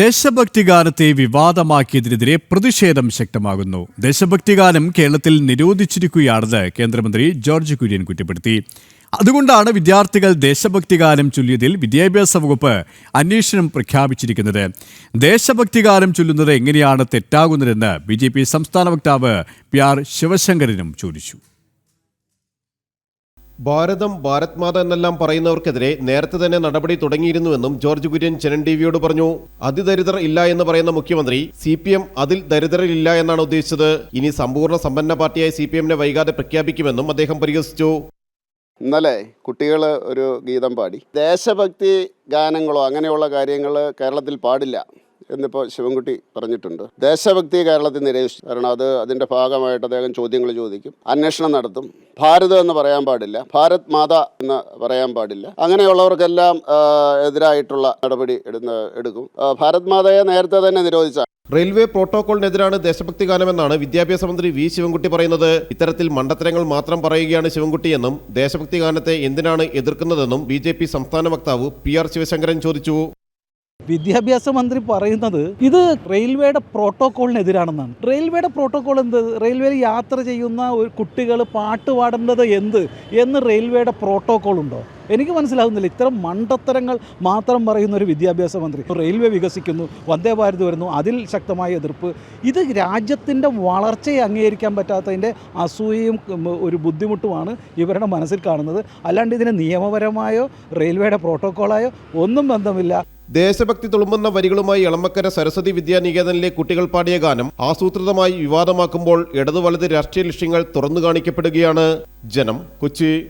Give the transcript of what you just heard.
ദേശഭക്തി ഗാനത്തെ വിവാദമാക്കിയതിനെതിരെ പ്രതിഷേധം ശക്തമാകുന്നു. ദേശഭക്തി ഗാനം കേരളത്തിൽ നിരോധിച്ചിരിക്കുകയാണെന്ന് കേന്ദ്രമന്ത്രി ജോർജ് കുര്യൻ കുറ്റപ്പെടുത്തി. അതുകൊണ്ടാണ് വിദ്യാർത്ഥികൾ ദേശഭക്തി ഗാനം ചൊല്ലിയതിൽ വിദ്യാഭ്യാസ വകുപ്പ് അന്വേഷണം പ്രഖ്യാപിച്ചിരിക്കുന്നത്. ദേശഭക്തി ഗാനം ചൊല്ലുന്നത് എങ്ങനെയാണ് തെറ്റാകുന്നതെന്ന് ബി സംസ്ഥാന വക്താവ് പി ആർ ശിവശങ്കരനും ചോദിച്ചു. ഭാരതം ഭാരത് മാത എന്നെല്ലാം പറയുന്നവർക്കെതിരെ നേരത്തെ തന്നെ നടപടി തുടങ്ങിയിരുന്നുവെന്നും ജോർജ് കുര്യൻ ചെനൻ ടിവിയോട് പറഞ്ഞു. അതിദരിദ്രർ ഇല്ല എന്ന് പറയുന്ന മുഖ്യമന്ത്രി സി പി എം അതിൽ ദരിദ്രരില്ല എന്നാണ് ഉദ്ദേശിച്ചത്. ഇനി സമ്പൂർണ സമ്പന്ന പാർട്ടിയായ സി പി എമ്മിനെ വൈകാതെ പ്രഖ്യാപിക്കുമെന്നും അദ്ദേഹം പരിഹസിച്ചു. ഇന്നലെ കുട്ടികൾ ഒരു ഗീതം പാടി. ദേശഭക്തി ഗാനങ്ങളോ അങ്ങനെയുള്ള കാര്യങ്ങൾ കേരളത്തിൽ പാടില്ല. എന്നിപ്പോൾ ശിവൻകുട്ടി പറഞ്ഞിട്ടുണ്ട്. ദേശഭക്തി കേരളത്തിൽ നിരസിച്ചു കാരണം അത് അതിന്റെ ഭാഗമായിട്ട് അദ്ദേഹം ചോദ്യങ്ങൾ ചോദിക്കും. അന്വേഷണം നടത്തും. ഭാരതം എന്ന് പറയാൻ പാടില്ല. ഭാരത് മാത എന്ന് പറയാൻ പാടില്ല. അങ്ങനെയുള്ളവർക്കെല്ലാം എതിരായിട്ടുള്ള നടപടി എടുന്ന എടുക്കും. ഭാരത് മാതയെ നേരത്തെ തന്നെ നിരോധിച്ച റെയിൽവേ പ്രോട്ടോകോളിനെതിരാണ് ദേശഭക്തി ഗാനമെന്നാണ് വിദ്യാഭ്യാസ മന്ത്രി വി ശിവൻകുട്ടി പറയുന്നത്. ഇത്തരത്തിൽ മണ്ടത്തരങ്ങൾ മാത്രം പറയുകയാണ് ശിവൻകുട്ടിയെന്നും ദേശഭക്തി ഗാനത്തെ എന്തിനാണ് എതിർക്കുന്നതെന്നും ബി സംസ്ഥാന വക്താവ് പി ആർ ശിവശങ്കരൻ ചോദിച്ചു. വിദ്യാഭ്യാസ മന്ത്രി പറയുന്നത് ഇത് റെയിൽവേയുടെ പ്രോട്ടോക്കോളിനെതിരാണെന്നാണ്. റെയിൽവേയുടെ പ്രോട്ടോക്കോൾ എന്ത്? റെയിൽവേയിൽ യാത്ര ചെയ്യുന്ന ഒരു കുട്ടികൾ പാട്ട് പാടേണ്ടത് എന്ത്? എന്ന് റെയിൽവേയുടെ പ്രോട്ടോക്കോൾ ഉണ്ടോ എനിക്ക് മനസ്സിലാകുന്നില്ല ഇത്തരം മണ്ടത്തരങ്ങൾ മാത്രം പറയുന്ന ഒരു വിദ്യാഭ്യാസ മന്ത്രി. റെയിൽവേ വികസിക്കുന്നു വന്ദേ ഭാരത് വരുന്നു അതിൽ ശക്തമായ എതിർപ്പ്. ഇത് രാജ്യത്തിന്റെ വളർച്ചയെ അംഗീകരിക്കാൻ പറ്റാത്തതിന്റെ അസൂയയും ഒരു ബുദ്ധിമുട്ടുമാണ് ഇവരുടെ മനസ്സിൽ കാണുന്നത്. അല്ലാണ്ട് ഇതിന് നിയമപരമായോ റെയിൽവേയുടെ പ്രോട്ടോക്കോളായോ ഒന്നും ബന്ധമില്ല. ദേശഭക്തി തുളുമ്പുന്ന വരികളുമായി എളമക്കര സരസ്വതി വിദ്യാനികേതനിലെ കുട്ടികൾ പാടിയ ഗാനം ആസൂത്രിതമായി വിവാദമാക്കുമ്പോൾ ഇടതു വലത് രാഷ്ട്രീയ ലക്ഷ്യങ്ങൾ തുറന്നു കാണിക്കപ്പെടുകയാണ്. ജനം കൊച്ചി.